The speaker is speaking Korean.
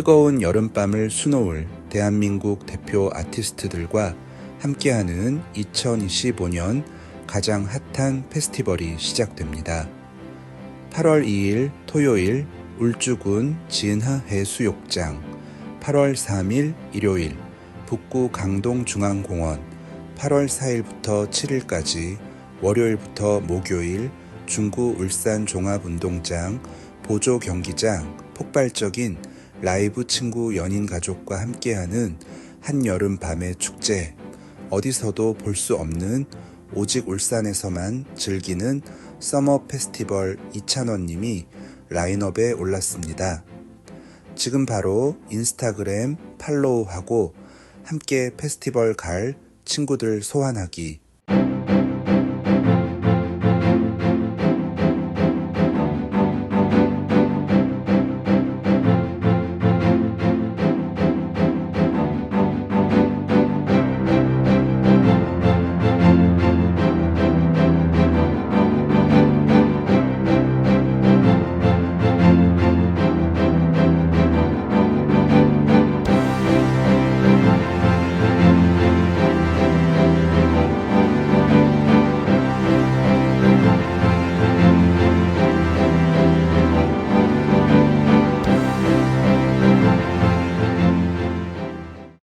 뜨거운 여름밤을 수놓을 대한민국 대표 아티스트들과 함께하는 2025년 가장 핫한 페스티벌이 시작됩니다. 8월 2일 토요일 울주군 지은하 해수욕장, 8월 3일 일요일 북구 강동중앙공원, 8월 4일부터 7일까지 월요일부터 목요일 중구 울산 종합운동장 보조 경기장 폭발적인 라이브 친구 연인 가족과 함께하는 한여름 밤의 축제 어디서도 볼 수 없는 오직 울산에서만 즐기는 서머 페스티벌 이찬원님이 라인업에 올랐습니다. 지금 바로 인스타그램 팔로우하고 함께 페스티벌 갈 친구들 소환하기